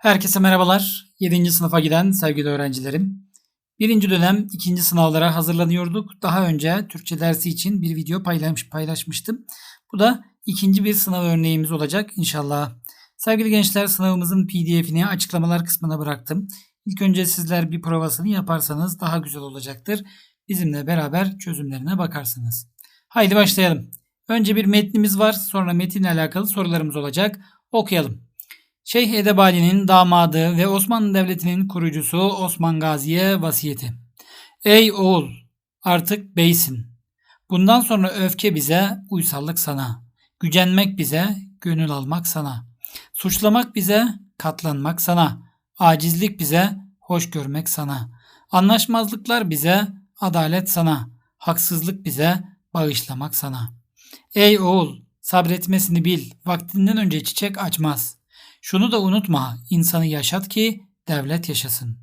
Herkese merhabalar. 7. sınıfa giden sevgili öğrencilerim. Birinci dönem ikinci sınavlara hazırlanıyorduk. Daha önce Türkçe dersi için bir video paylaş, paylaşmıştım. Bu da ikinci bir sınav örneğimiz olacak inşallah. Sevgili gençler sınavımızın pdf'ini açıklamalar kısmına bıraktım. İlk önce sizler bir provasını yaparsanız daha güzel olacaktır. Bizimle beraber çözümlerine bakarsınız. Haydi başlayalım. Önce bir metnimiz var. Sonra metinle alakalı sorularımız olacak. Okuyalım. Şeyh Edebali'nin damadı ve Osmanlı Devleti'nin kurucusu Osman Gazi'ye vasiyeti. Ey oğul artık beysin. Bundan sonra öfke bize, uysallık sana. Gücenmek bize, gönül almak sana. Suçlamak bize, katlanmak sana. Acizlik bize, hoş görmek sana. Anlaşmazlıklar bize, adalet sana. Haksızlık bize, bağışlamak sana. Ey oğul sabretmesini bil, vaktinden önce çiçek açmaz.'' Şunu da unutma, insanı yaşat ki devlet yaşasın.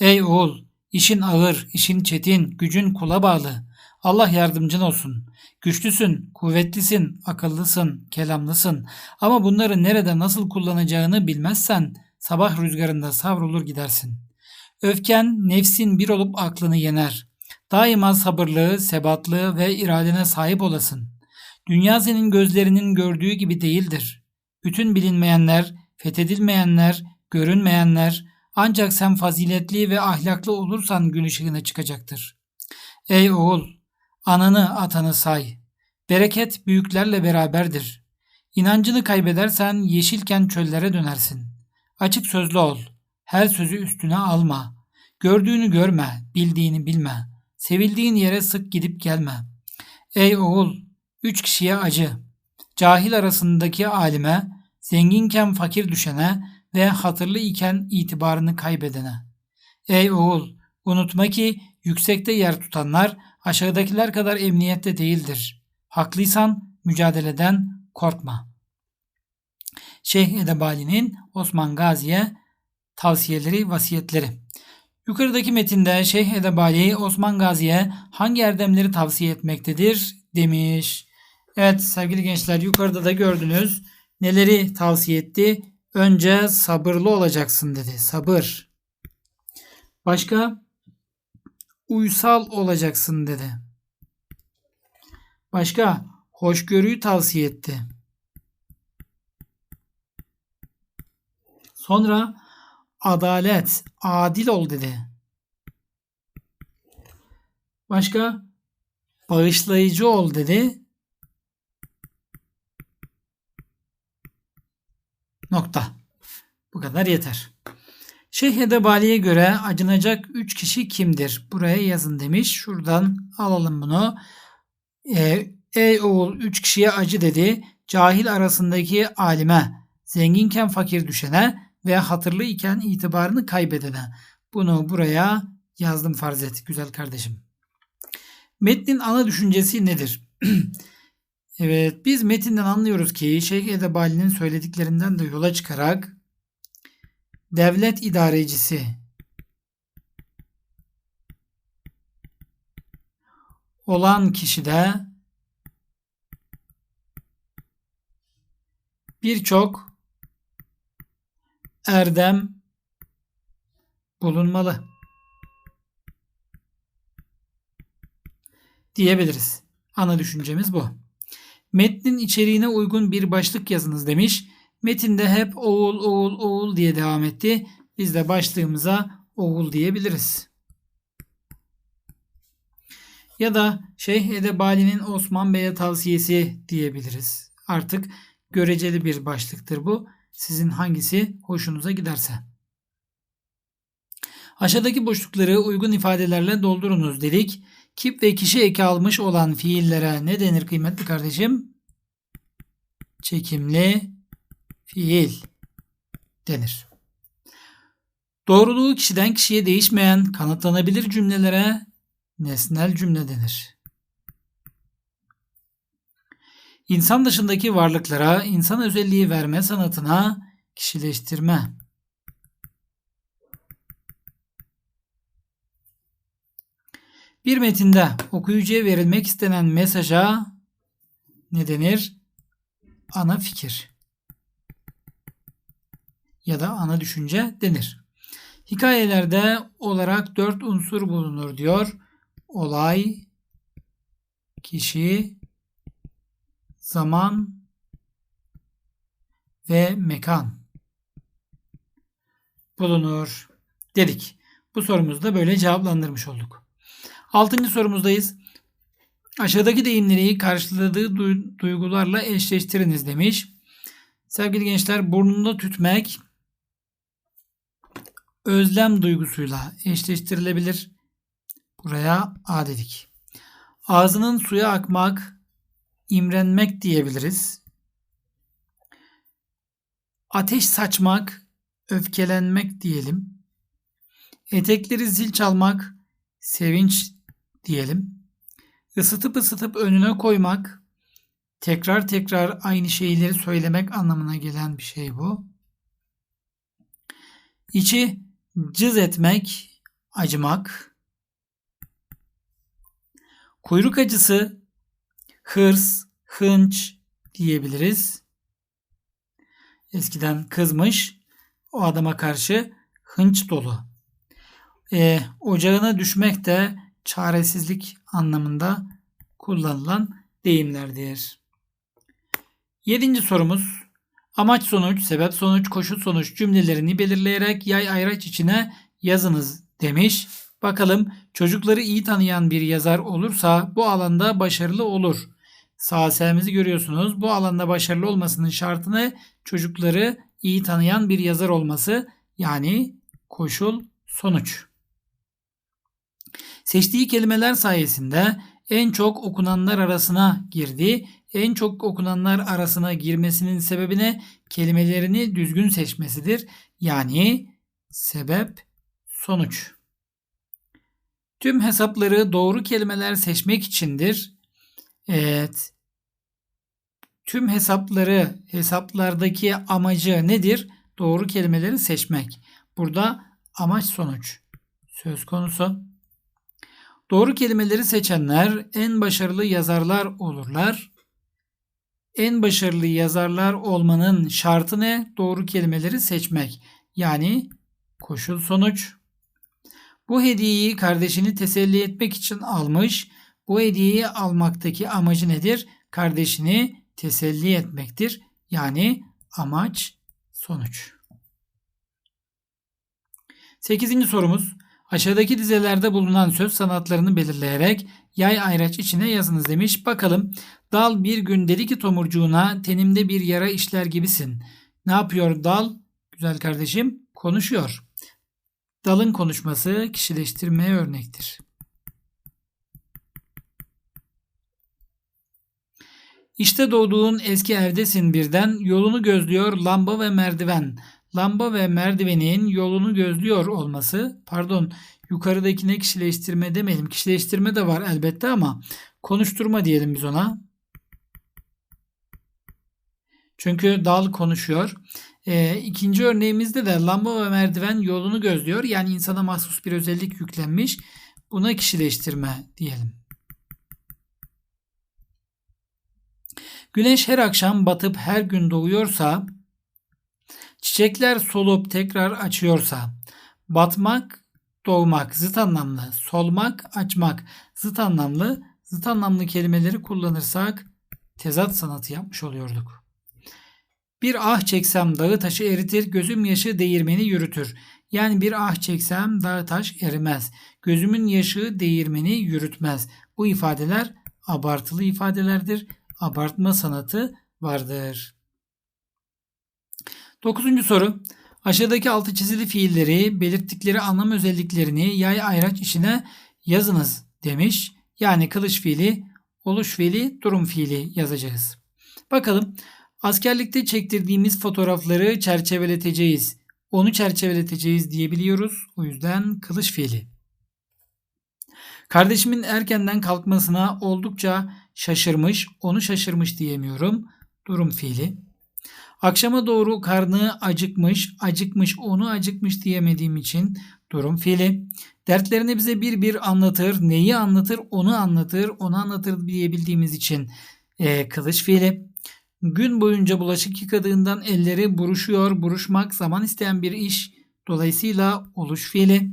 Ey oğul, işin ağır, işin çetin, gücün kula bağlı. Allah yardımcın olsun. Güçlüsün, kuvvetlisin, akıllısın, kelamlısın. Ama bunları nerede nasıl kullanacağını bilmezsen sabah rüzgarında savrulur gidersin. Öfken nefsin bir olup aklını yener. Daima sabırlı, sebatlı ve iradene sahip olasın. Dünya senin gözlerinin gördüğü gibi değildir. Bütün bilinmeyenler, fethedilmeyenler, görünmeyenler ancak sen faziletli ve ahlaklı olursan gün ışığına çıkacaktır. Ey oğul, ananı atanı say. Bereket büyüklerle beraberdir. İnancını kaybedersen yeşilken çöllere dönersin. Açık sözlü ol. Her sözü üstüne alma. Gördüğünü görme, bildiğini bilme. Sevildiğin yere sık gidip gelme. Ey oğul, üç kişiye acı. Cahil arasındaki alime, zenginken fakir düşene ve hatırlı iken itibarını kaybedene. Ey oğul, unutma ki yüksekte yer tutanlar aşağıdakiler kadar emniyette değildir. Haklıysan mücadeleden korkma. Şeyh Edebali'nin Osman Gazi'ye tavsiyeleri, vasiyetleri. Yukarıdaki metinde Şeyh Edebali Osman Gazi'ye hangi erdemleri tavsiye etmektedir demiş. Evet sevgili gençler yukarıda da gördünüz neleri tavsiye etti? Önce sabırlı olacaksın dedi. Sabır. Başka? Uysal olacaksın dedi. Başka? Hoşgörüyü tavsiye etti. Sonra adalet, adil ol dedi. Başka? Bağışlayıcı ol dedi. Nokta. Bu kadar yeter. Şeyh Edebali'ye göre acınacak üç kişi kimdir? Buraya yazın demiş. Şuradan alalım bunu. Ee, ey oğul üç kişiye acı dedi. Cahil arasındaki alime, zenginken fakir düşene ve hatırlı iken itibarını kaybedene. Bunu buraya yazdım farz et güzel kardeşim. Metnin ana düşüncesi nedir? Evet, biz metinden anlıyoruz ki Şeyh Edebali'nin söylediklerinden de yola çıkarak devlet idarecisi olan kişide birçok erdem bulunmalı diyebiliriz. Ana düşüncemiz bu. Metnin içeriğine uygun bir başlık yazınız demiş. Metinde hep oğul oğul oğul diye devam etti. Biz de başlığımıza oğul diyebiliriz. Ya da Şeyh Edebali'nin Osman Bey'e tavsiyesi diyebiliriz. Artık göreceli bir başlıktır bu. Sizin hangisi hoşunuza giderse. Aşağıdaki boşlukları uygun ifadelerle doldurunuz dedik. Kip ve kişi eki almış olan fiillere ne denir kıymetli kardeşim? Çekimli fiil denir. Doğruluğu kişiden kişiye değişmeyen kanıtlanabilir cümlelere nesnel cümle denir. İnsan dışındaki varlıklara insan özelliği verme sanatına kişileştirme Bir metinde okuyucuya verilmek istenen mesaja ne denir? Ana fikir. ya da ana düşünce denir. Hikayelerde olarak dört unsur bulunur diyor. Olay, kişi, zaman ve mekan bulunur dedik. Bu sorumuzu da böyle cevaplandırmış olduk. Altıncı sorumuzdayız. Aşağıdaki deyimleri karşıladığı duygularla eşleştiriniz demiş. Sevgili gençler burnunda tütmek özlem duygusuyla eşleştirilebilir. Buraya A dedik. Ağzının suya akmak, imrenmek diyebiliriz. Ateş saçmak, öfkelenmek diyelim. Etekleri zil çalmak, sevinç diyelim. Isıtıp ısıtıp önüne koymak, tekrar tekrar aynı şeyleri söylemek anlamına gelen bir şey bu. İçi cız etmek, acımak. Kuyruk acısı, hırs, hınç diyebiliriz. Eskiden kızmış, o adama karşı hınç dolu. E, ocağına düşmek de çaresizlik anlamında kullanılan deyimlerdir. Yedinci sorumuz. Amaç sonuç, sebep sonuç, koşul sonuç cümlelerini belirleyerek yay ayraç içine yazınız demiş. Bakalım çocukları iyi tanıyan bir yazar olursa bu alanda başarılı olur. Sağ S'mizi görüyorsunuz. Bu alanda başarılı olmasının şartını çocukları iyi tanıyan bir yazar olması yani koşul sonuç. Seçtiği kelimeler sayesinde en çok okunanlar arasına girdi. En çok okunanlar arasına girmesinin sebebine kelimelerini düzgün seçmesidir. Yani sebep sonuç. Tüm hesapları doğru kelimeler seçmek içindir. Evet. Tüm hesapları, hesaplardaki amacı nedir? Doğru kelimeleri seçmek. Burada amaç sonuç söz konusu. Doğru kelimeleri seçenler en başarılı yazarlar olurlar. En başarılı yazarlar olmanın şartı ne? Doğru kelimeleri seçmek. Yani koşul sonuç. Bu hediyeyi kardeşini teselli etmek için almış. Bu hediyeyi almaktaki amacı nedir? Kardeşini teselli etmektir. Yani amaç sonuç. Sekizinci sorumuz. Aşağıdaki dizelerde bulunan söz sanatlarını belirleyerek yay ayraç içine yazınız demiş. Bakalım dal bir gün dedi ki tomurcuğuna tenimde bir yara işler gibisin. Ne yapıyor dal? Güzel kardeşim konuşuyor. Dalın konuşması kişileştirmeye örnektir. İşte doğduğun eski evdesin birden yolunu gözlüyor lamba ve merdiven lamba ve merdivenin yolunu gözlüyor olması pardon yukarıdakine kişileştirme demeyelim. Kişileştirme de var elbette ama konuşturma diyelim biz ona. Çünkü dal konuşuyor. E, ikinci örneğimizde de lamba ve merdiven yolunu gözlüyor. Yani insana mahsus bir özellik yüklenmiş. Buna kişileştirme diyelim. Güneş her akşam batıp her gün doğuyorsa Çiçekler solup tekrar açıyorsa batmak, doğmak zıt anlamlı, solmak, açmak zıt anlamlı, zıt anlamlı kelimeleri kullanırsak tezat sanatı yapmış oluyorduk. Bir ah çeksem dağı taşı eritir, gözüm yaşı değirmeni yürütür. Yani bir ah çeksem dağı taş erimez. Gözümün yaşı değirmeni yürütmez. Bu ifadeler abartılı ifadelerdir. Abartma sanatı vardır. Dokuzuncu soru. Aşağıdaki altı çizili fiilleri belirttikleri anlam özelliklerini yay ayraç içine yazınız demiş. Yani kılıç fiili, oluş fiili, durum fiili yazacağız. Bakalım askerlikte çektirdiğimiz fotoğrafları çerçeveleteceğiz. Onu çerçeveleteceğiz diyebiliyoruz. O yüzden kılıç fiili. Kardeşimin erkenden kalkmasına oldukça şaşırmış, onu şaşırmış diyemiyorum. Durum fiili. Akşama doğru karnı acıkmış, acıkmış, onu acıkmış diyemediğim için durum fiili. Dertlerini bize bir bir anlatır, neyi anlatır, onu anlatır, onu anlatır diyebildiğimiz için e, kılıç fiili. Gün boyunca bulaşık yıkadığından elleri buruşuyor. Buruşmak zaman isteyen bir iş. Dolayısıyla oluş fiili.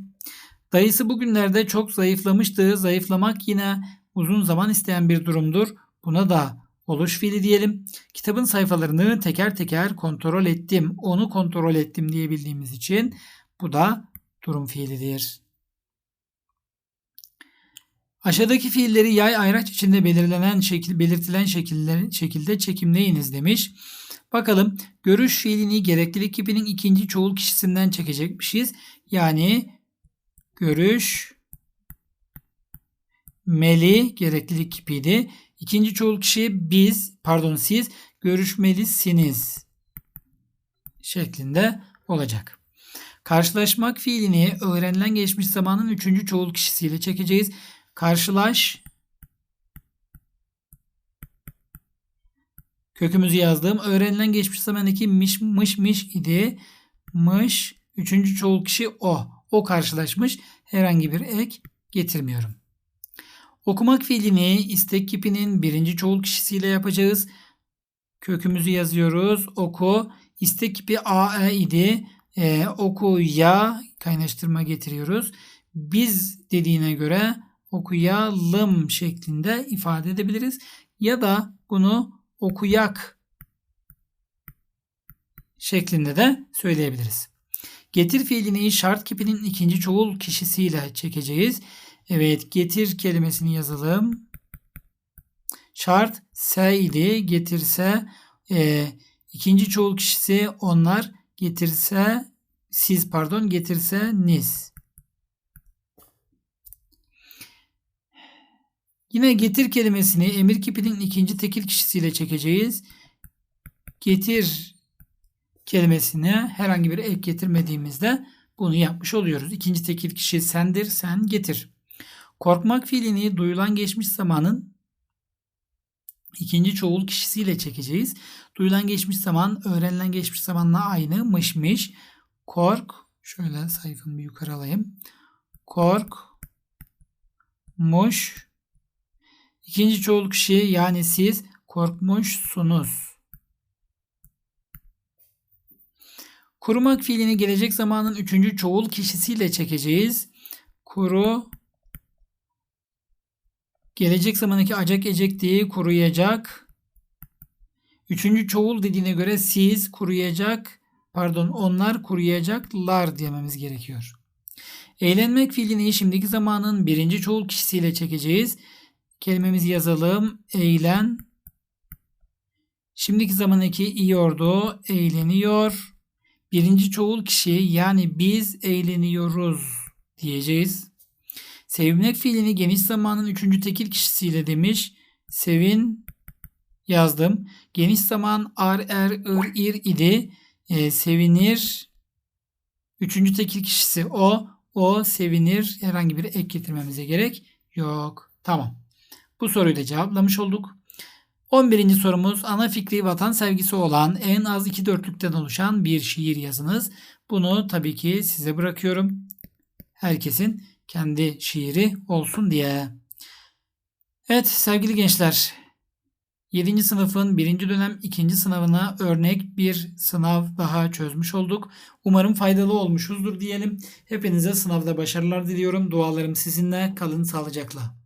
Dayısı bugünlerde çok zayıflamıştı. Zayıflamak yine uzun zaman isteyen bir durumdur. Buna da oluş fiili diyelim. Kitabın sayfalarını teker teker kontrol ettim. Onu kontrol ettim diyebildiğimiz için bu da durum fiilidir. Aşağıdaki fiilleri yay ayraç içinde belirlenen şekil, belirtilen şekiller, şekilde çekimleyiniz demiş. Bakalım görüş fiilini gereklilik kipinin ikinci çoğul kişisinden çekecekmişiz. Yani görüş meli gereklilik kipiydi. İkinci çoğul kişi biz pardon siz görüşmelisiniz şeklinde olacak. Karşılaşmak fiilini öğrenilen geçmiş zamanın üçüncü çoğul kişisiyle çekeceğiz. Karşılaş kökümüzü yazdım. Öğrenilen geçmiş zamandaki miş mış miş idi. Mış üçüncü çoğul kişi o. O karşılaşmış. Herhangi bir ek getirmiyorum. Okumak fiilini istek kipinin birinci çoğul kişisiyle yapacağız. Kökümüzü yazıyoruz. Oku. İstek kipi a e idi. E, oku ya kaynaştırma getiriyoruz. Biz dediğine göre okuyalım şeklinde ifade edebiliriz. Ya da bunu okuyak şeklinde de söyleyebiliriz. Getir fiilini şart kipinin ikinci çoğul kişisiyle çekeceğiz. Evet getir kelimesini yazalım. Şart se idi. Getirse e, ikinci çoğul kişisi onlar getirse siz pardon getirse niz. Yine getir kelimesini emir kipinin ikinci tekil kişisiyle çekeceğiz. Getir kelimesine herhangi bir ek getirmediğimizde bunu yapmış oluyoruz. İkinci tekil kişi sendir, sen getir. Korkmak fiilini duyulan geçmiş zamanın ikinci çoğul kişisiyle çekeceğiz. Duyulan geçmiş zaman öğrenilen geçmiş zamanla aynı mışmış. Kork şöyle sayfamı yukarı alayım. Kork muş İkinci çoğul kişi yani siz korkmuşsunuz. Kurumak fiilini gelecek zamanın üçüncü çoğul kişisiyle çekeceğiz. Kuru gelecek zamandaki acak ecektiği kuruyacak. Üçüncü çoğul dediğine göre siz kuruyacak pardon onlar kuruyacaklar diyememiz gerekiyor. Eğlenmek fiilini şimdiki zamanın birinci çoğul kişisiyle çekeceğiz. Kelimemizi yazalım. Eğlen. Şimdiki zamandaki iyordu. Eğleniyor. Birinci çoğul kişi yani biz eğleniyoruz diyeceğiz. Sevinmek fiilini geniş zamanın üçüncü tekil kişisiyle demiş. Sevin yazdım. Geniş zaman ar, er, ır, ir idi. E, sevinir. Üçüncü tekil kişisi o. O sevinir. Herhangi bir ek getirmemize gerek yok. Tamam. Bu soruyu da cevaplamış olduk. 11. sorumuz ana fikri vatan sevgisi olan en az iki dörtlükten oluşan bir şiir yazınız. Bunu tabii ki size bırakıyorum. Herkesin kendi şiiri olsun diye. Evet sevgili gençler 7. sınıfın 1. dönem 2. sınavına örnek bir sınav daha çözmüş olduk. Umarım faydalı olmuşuzdur diyelim. Hepinize sınavda başarılar diliyorum. Dualarım sizinle. Kalın sağlıcakla.